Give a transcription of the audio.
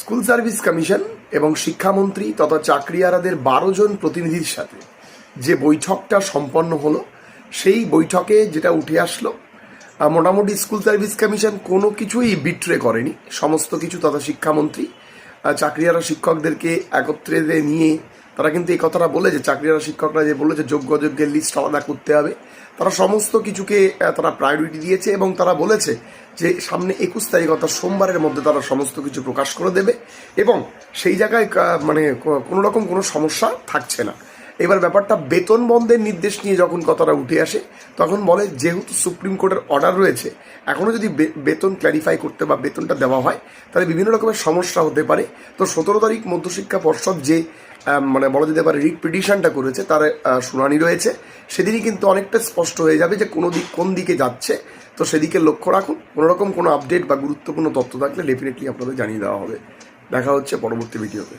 School service commission এবং শিক্ষামন্ত্রী তথা চাকরিয়ারাদের বারো জন প্রতিনিধির সাথে যে বৈঠকটা সম্পন্ন হলো, সেই বৈঠকে যেটা উঠে আসলো মোটামুটি স্কুল সার্ভিস কমিশন কোনো কিছুই বিট্রে করেনি। সমস্ত কিছু তথা শিক্ষামন্ত্রী চাকরিয়ারা শিক্ষকদেরকে একত্রে নিয়ে তারা কিন্তু এই কথাটা বলে যে চাকরিরা, শিক্ষকরা যে বলেছে যোগ্য যোগ্যের লিস্ট আলাদা করতে হবে। তারা সমস্ত কিছুকে তারা প্রায়োরিটি দিয়েছে এবং তারা বলেছে যে সামনে একুশ তারিখ অর্থাৎ সোমবারের মধ্যে তারা সমস্ত কিছু প্রকাশ করে দেবে এবং সেই জায়গায় মানে কোনো রকম কোনো সমস্যা থাকছে না। এবার ব্যাপারটা বেতন বন্ধের নির্দেশ নিয়ে যখন কথাটা উঠে আসে, তখন বলে যেহেতু সুপ্রিম কোর্টের অর্ডার রয়েছে এখনও যদি বেতন ক্ল্যারিফাই করতে বা বেতনটা দেওয়া হয়, তাহলে বিভিন্ন রকমের সমস্যা হতে পারে। তো সতেরো তারিখ মধ্যশিক্ষা পর্ষদ যে মানে বলা যেতে পারে রিট পিটিশনটা করেছে, তার শুনানি রয়েছে। সেদিনই কিন্তু অনেকটা স্পষ্ট হয়ে যাবে যে কোনো দিক, কোন দিকে যাচ্ছে। তো সেদিকে লক্ষ্য রাখুন, কোনো রকম কোনো আপডেট বা গুরুত্বপূর্ণ তথ্য থাকলে ডেফিনেটলি আপনাদের জানিয়ে দেওয়া হবে। দেখা হচ্ছে পরবর্তী ভিডিওতে